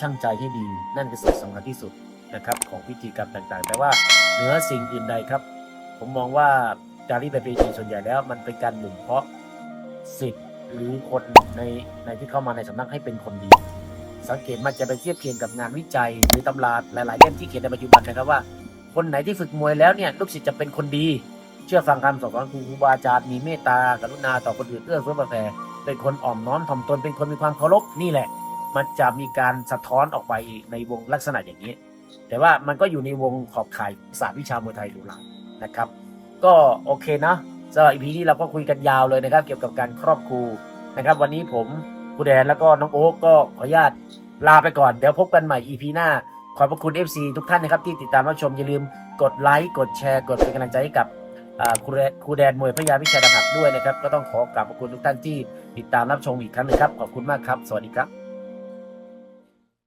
ช่างใจให้ดีนั่นคือสิ่งสำคัญที่สุดนะครับของพิธีกรรมต่างๆ แต่ว่าเหนือสิ่งอื่นใดครับ ผมมองว่าจารีตประเพณีส่วนใหญ่แล้ว มันเป็นการบ่มเพาะสิทธิ์หรือคนในในที่เข้ามาในสำนักให้เป็นคนดี สังเกตมันจะไปเทียบเคียงกับงานวิจัย หรือตำราหลายๆเล่มที่เขียนในปัจจุบันนะครับว่าคนไหนที่ฝึกมวยแล้วเนี่ยลูกศิษย์จะเป็นคนดี เชื่อฟังคำสอนของครูบาอาจารย์มีเมตตากรุณาต่อคนอื่นเอื้อเฟื้อเผื่อแผ่เป็นคนอ่อมน้อมถ่อมตนเป็นคนมีความเคารพนี่แหละ มันจะมีการสะท้อนออกไปในวงลักษณะอย่างนี้ แต่ว่ามันก็อยู่ในวงขอบข่ายศาสตร์วิชามวยไทยหรูหรานะครับ ก็โอเคนะสำหรับอีพีนี้เราก็คุยกันยาวเลยนะครับ เกี่ยวกับการครอบครูนะครับ วันนี้ผมครูแดนแล้วก็น้องโอ๊กก็ขออนุญาตลาไปก่อน เดี๋ยวพบกันใหม่อีพีหน้า ขอบพระคุณ FC ทุกท่านนะครับ ที่ติดตามรับชมอย่าลืมกดไลค์กดแชร์ กดเป็นกำลังใจให้กับครูแดนมวยพยาวิชาดาบหักด้วยนะครับ ก็ต้องขอกราบขอบคุณทุกท่านที่ติดตามรับชมอีกครั้งหนึงครับ ขอบคุณมากครับ สวัสดีครับ